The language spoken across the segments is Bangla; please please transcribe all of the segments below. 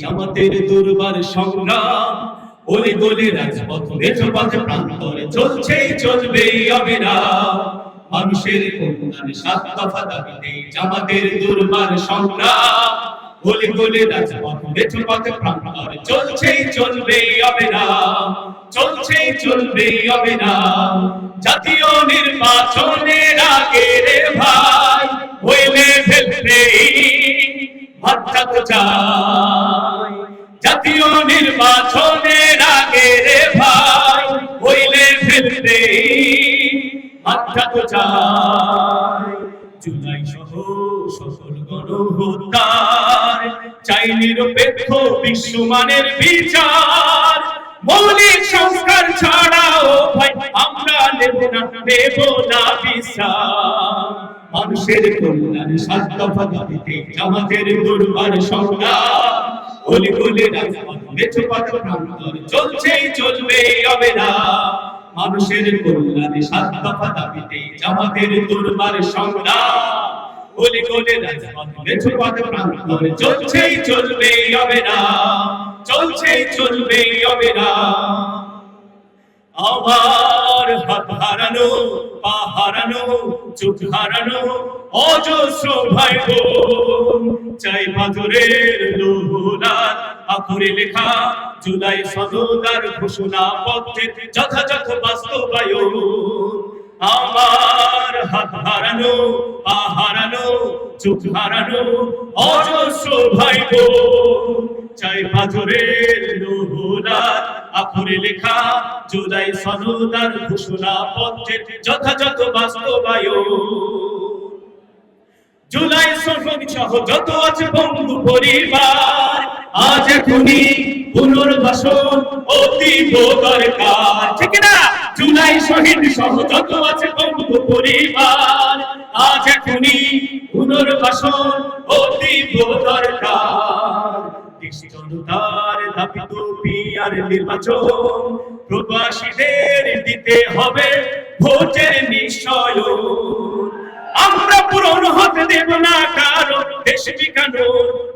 জামাতের দুর্বার সংগ্রাম। ওলে গোলে রাজপথ রেজপথ প্রান্তরে চলছে চলবে অবিরাম। মানুষের কল্যাণে সাত দফা দাবিতে জামাতের দুর্বার সংগ্রাম। রাজপথ প্রান্তরে চলবে চলবে জাতীয় হঠাৎ চাই। জাতীয় নির্বাচনের আগে রে ভাই, হইলে ফেলতে হঠাৎ চাই। জুলাই সহ সকল গণহত্যার চাই নিরপেক্ষ বিশ্বমানের বিচার। মৌলিক সংস্কার ছাড়াও ভাই, আমরা নেব না নেব না বিশ্রাম মানুষের কল্যাণে দফা দাবিতে আমাদের দুর্বার সংগ্রাম। অলি গলি রাজপথ মেঠোপথ প্রান্তর, চলছেই চলবে হবে না মানুষের কল্যাণে দফা দাবিতে আমাদের দুর্বার সংগ্রাম। অলি গলি রাজপথ মেঠোপথ প্রান্তর, চলছেই চলবে হবে না চলছেই চলবে হবে না আমার হাত হারানো পা হারানো চোখ হারানো, অজস্র ভাই চাই মাধুরের লোহনাথ আখরে লেখা, জুলাই সদদার ঘোষণা পত্রে যথাযথ বাস্তবায়ন। আমার হাত হারানো, পা হারানো, চোখ হারানো, অজস্র ভাই চাই পাথরের আখরে লেখা, জুলাই সনদার ঘোষণা পত্রে যথাযথ বাস্তবায়ন। জুলাই শহীদ সহ যত আছে বন্ধু পরিবার, আজ এখনই পুনর্বাসন অতীব দরকার। ঠিক না? জুলাই শহীদ সহ যত আছে বন্ধু পরিবার, আজ এখনই পুনর্বাসন পিয়ার নির্বাচন প্রবাসীদের দিতে হবে ভোটের নিশ্চয়। আমরা পূরণ হতে দেব না দেশ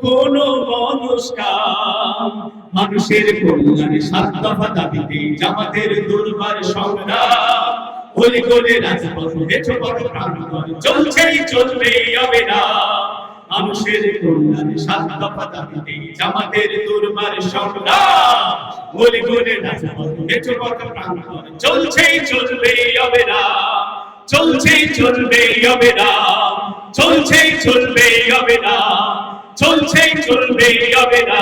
কোন মানুষের কল্যাণে সাত দফা দাবিতে জামাতের দুর্বার সংগ্রাম। গলি গলি রাজপথ মেঠোপথ প্রান্তর চলছেই চলবে না মানুষের কল্যাণে জামাতের দুর্বার সংগ্রাম। গলি গলি মেঠোপথ প্রান্তর চলছেই চলবে না চলছেই চলবে না চলছেই চলবে না চলছেই চলবে না